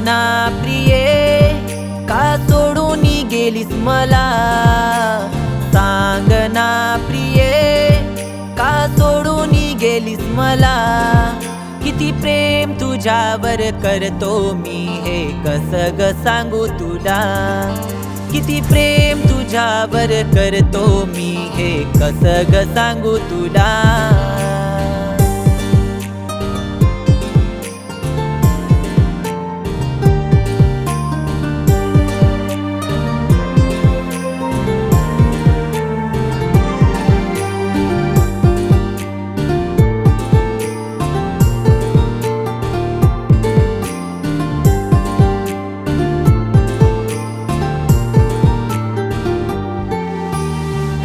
ना प्रिये का सोडून गेलीस मला? सांग ना प्रिये का सोडून गेलीस मला? किती प्रेम तुझ्यावर करतो मी हे कस ग सांगू तुला? किती प्रेम तुझ्यावर करतो मी हे कस ग सांगू तुला?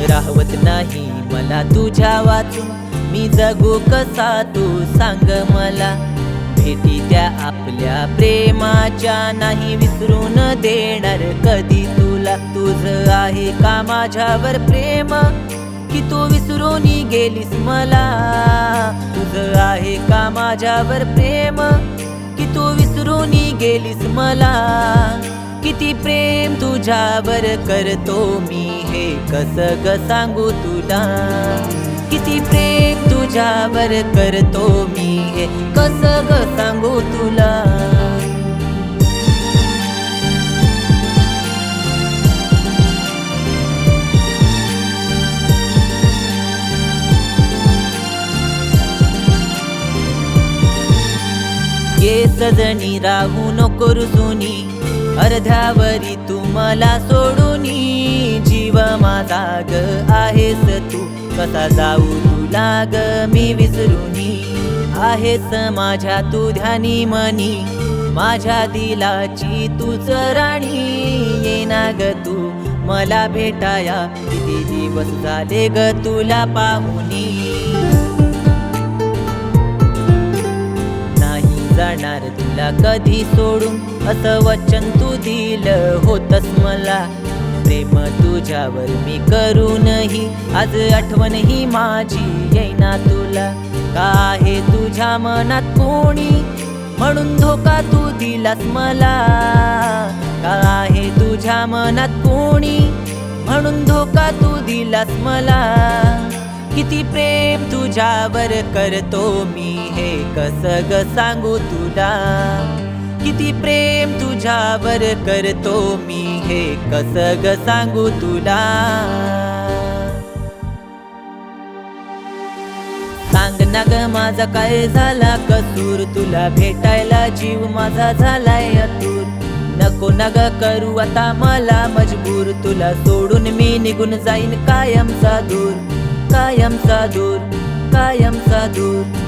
राहवत नाही. मला तुझ्या वाचून मी जगू कसा? तू सांग मला. भेटी त्या आपल्या प्रेमाच्या नाही विसरून देणार कधी तुला. तुझ आहे का माझ्यावर प्रेम? की तू विसरून गेलीस मला? तुझ आहे का माझ्यावर प्रेम? की तू विसरून गेलीस मला? किती प्रेम तुझ्यावर करतो मी हे कस ग सांगू तुला? किती प्रेम तुझ्यावर करतो मी हे कस ग सांगू तुला? ये सजनी राहू नको रुजुनी अर्ध्यावरी तू मला सोडूनी जीव माझा ग आहेस तू. कसा जाऊ तुला ग मी विसरूनी आहेस माझ्या तू ध्यानी मनी. माझ्या दिलाची तूच राणी येना ग तू मला भेटाया. किती दिवस झाले ग तुला पाहुनी. तुला कधी सोडून असं वचन तू दिलं होतस मला. प्रेम तुझ्यावर मी करूनही आज आठवण ही माझी येईना तुला. आहे तुझ्या मनात कोणी म्हणून धोका तू दिलास मला? आहे तुझ्या मनात कोणी म्हणून धोका तू दिलास मला? किती प्रेम तुझ्यावर करतो मी हे कस ग सांगू तुला? किती प्रेम तुझ्यावर करतो मी हे कस ग सांगू तुला? सांग ना ग माझा काय झाला कसूर? तुला भेटायला जीव माझा झालाय अतूर. नको न ग करू आता मला मजबूर. तुला सोडून मी निघून जाईन कायमचा दूर. कायमचा दूर कायमचा दूर